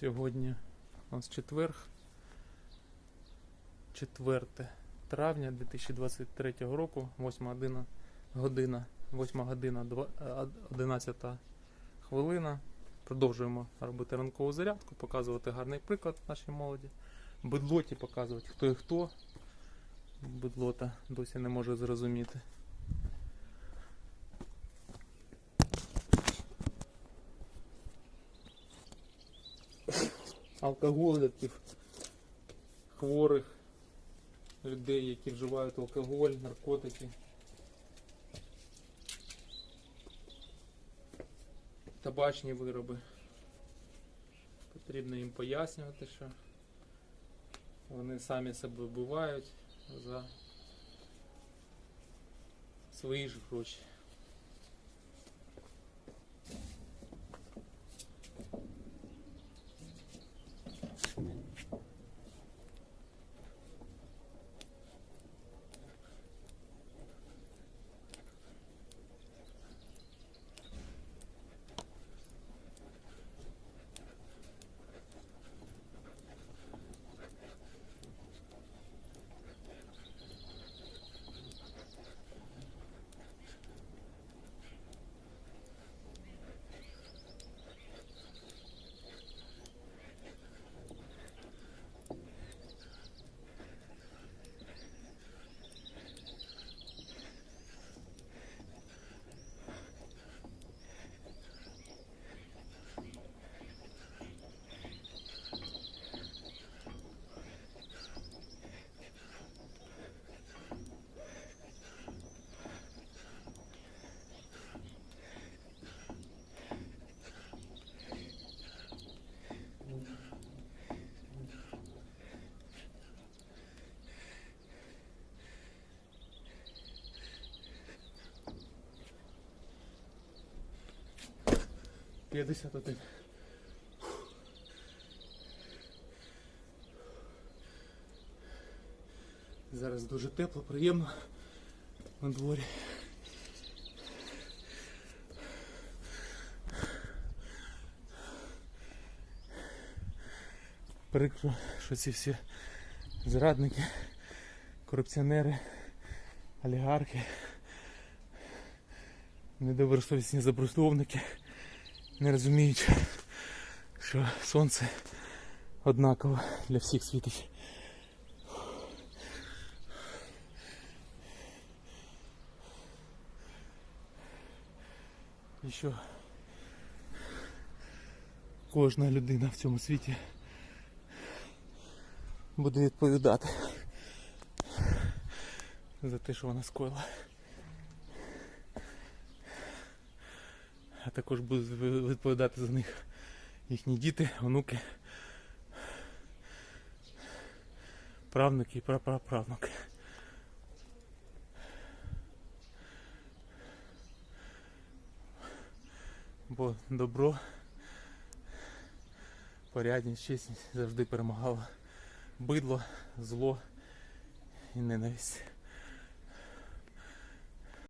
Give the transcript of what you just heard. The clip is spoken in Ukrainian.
Сьогодні у нас четверг, 4 травня 2023 року, 8 година, година, 8 година, два- е, 11 хвилина. Продовжуємо робити ранкову зарядку, показувати гарний приклад нашій молоді. Бедлоті показувати хто і хто. Бедлота досі не може зрозуміти. Алкоголіків, хворих людей, які вживають алкоголь, наркотики. Табачні вироби. Потрібно їм пояснювати, що вони самі себе вбивають за свої ж гроші. П'ятдесят один. Зараз дуже тепло, приємно на дворі. Прикро, що ці всі зрадники, корупціонери, олігархи, недобросовісні забрудовники не розуміють, що сонце однаково для всіх світить. І що кожна людина в цьому світі буде відповідати за те, що вона скоїла. Також будуть відповідати за них їхні діти, онуки, правнуки і прапраправнуки. Бо добро, порядність, чесність завжди перемагала бидло, зло і ненависть.